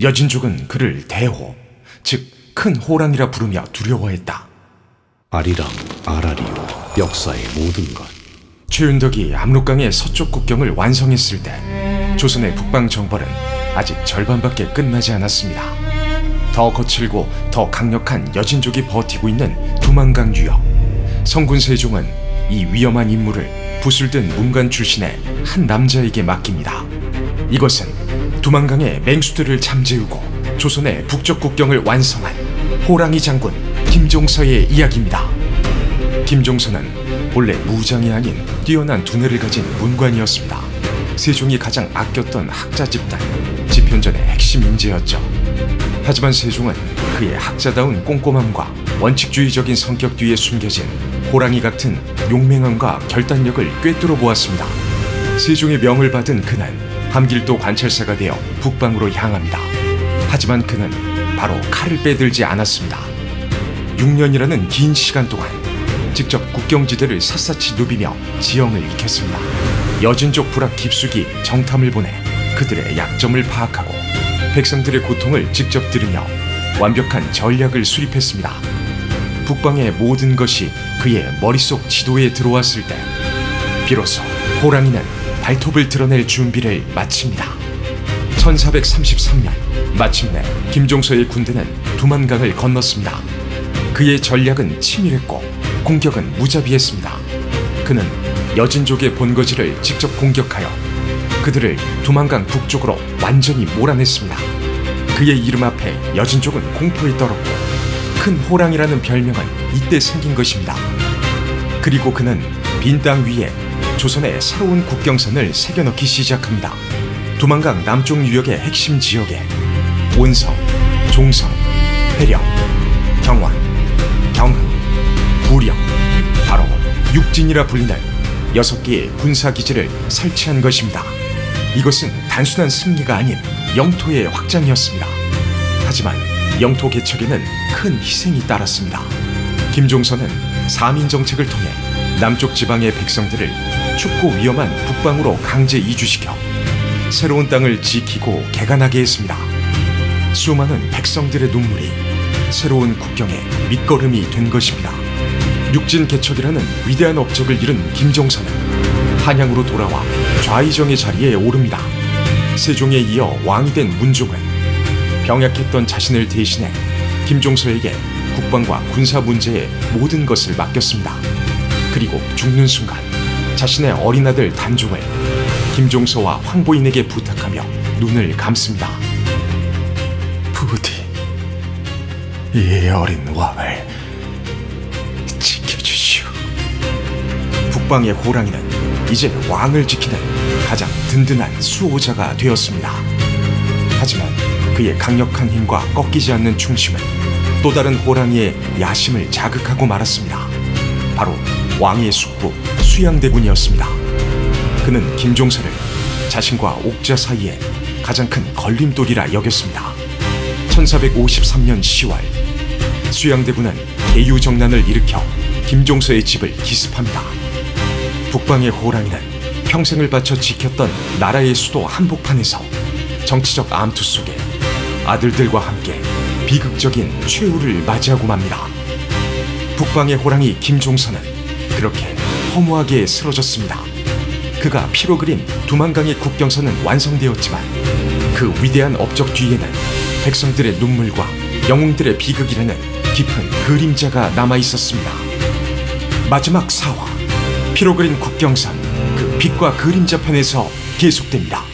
여진족은 그를 대호, 즉 큰 호랑이라 부르며 두려워했다. 아리랑, 아라리오, 역사의 모든 것. 최윤덕이 압록강의 서쪽 국경을 완성했을 때 조선의 북방 정벌은 아직 절반밖에 끝나지 않았습니다. 더 거칠고 더 강력한 여진족이 버티고 있는 두만강 유역. 성군 세종은 이 위험한 임무를 부술든 문관 출신의 한 남자에게 맡깁니다. 이것은 두만강의 맹수들을 잠재우고 조선의 북쪽 국경을 완성한 호랑이 장군 김종서의 이야기입니다. 김종서는 본래 무장이 아닌 뛰어난 두뇌를 가진 문관이었습니다. 세종이 가장 아꼈던 학자 집단, 집현전의 핵심 인재였죠. 하지만 세종은 그의 학자다운 꼼꼼함과 원칙주의적인 성격 뒤에 숨겨진 호랑이 같은 용맹함과 결단력을 꿰뚫어 보았습니다. 세종의 명을 받은 그는 함길도 관찰사가 되어 북방으로 향합니다. 하지만 그는 바로 칼을 빼들지 않았습니다. 6년이라는 긴 시간 동안 직접 국경지대를 샅샅이 누비며 지형을 익혔습니다. 여진 족 불악 깊숙이 정탐을 보내 그들의 약점을 파악하고 백성들의 고통을 직접 들으며 완벽한 전략을 수립했습니다. 북방의 모든 것이 그의 머릿속 지도에 들어왔을 때 비로소 호랑이는 발톱을 드러낼 준비를 마칩니다. 1433년 마침내 김종서의 군대는 두만강을 건넜습니다. 그의 전략은 치밀했고 공격은 무자비했습니다. 그는 여진족의 본거지를 직접 공격하여 그들을 두만강 북쪽으로 완전히 몰아냈습니다. 그의 이름 앞에 여진족은 공포에 떨었고 큰 호랑이라는 별명은 이때 생긴 것입니다. 그리고 그는 빈 땅 위에 조선의 새로운 국경선을 새겨넣기 시작합니다. 두만강 남쪽 유역의 핵심 지역에 온성, 종성, 해령, 경원, 경흥, 부령, 바로 육진이라 불리는 여섯 개의 군사 기지를 설치한 것입니다. 이것은 단순한 승리가 아닌 영토의 확장이었습니다. 하지만 영토 개척에는 큰 희생이 따랐습니다. 김종선은 사민 정책을 통해 남쪽 지방의 백성들을 춥고 위험한 북방으로 강제 이주시켜 새로운 땅을 지키고 개간하게 했습니다. 수많은 백성들의 눈물이 새로운 국경의 밑거름이 된 것입니다. 육진 개척이라는 위대한 업적을 이룬 김종선은 한양으로 돌아와 좌의정의 자리에 오릅니다. 세종에 이어 왕이 된 문종은 병약했던 자신을 대신해 김종서에게 국방과 군사 문제의 모든 것을 맡겼습니다. 그리고 죽는 순간 자신의 어린 아들 단종을 김종서와 황보인에게 부탁하며 눈을 감습니다. 부디 이 어린 왕을 지켜주시오. 북방의 호랑이는 이제 왕을 지키는 가장 든든한 수호자가 되었습니다. 하지만 그의 강력한 힘과 꺾이지 않는 충심은 또 다른 호랑이의 야심을 자극하고 말았습니다. 바로 왕의 숙부 수양대군이었습니다. 그는 김종서를 자신과 옥자 사이에 가장 큰 걸림돌이라 여겼습니다. 1453년 10월 수양대군은 대유정난을 일으켜 김종서의 집을 기습합니다. 북방의 호랑이는 평생을 바쳐 지켰던 나라의 수도 한복판에서 정치적 암투 속에 아들들과 함께 비극적인 최후를 맞이하고 맙니다. 북방의 호랑이 김종서는 그렇게 허무하게 쓰러졌습니다. 그가 피로 그린 두만강의 국경선은 완성되었지만 그 위대한 업적 뒤에는 백성들의 눈물과 영웅들의 비극이라는 깊은 그림자가 남아 있었습니다. 마지막 사화 피로 그린 국경선 그 빛과 그림자 편에서 계속됩니다.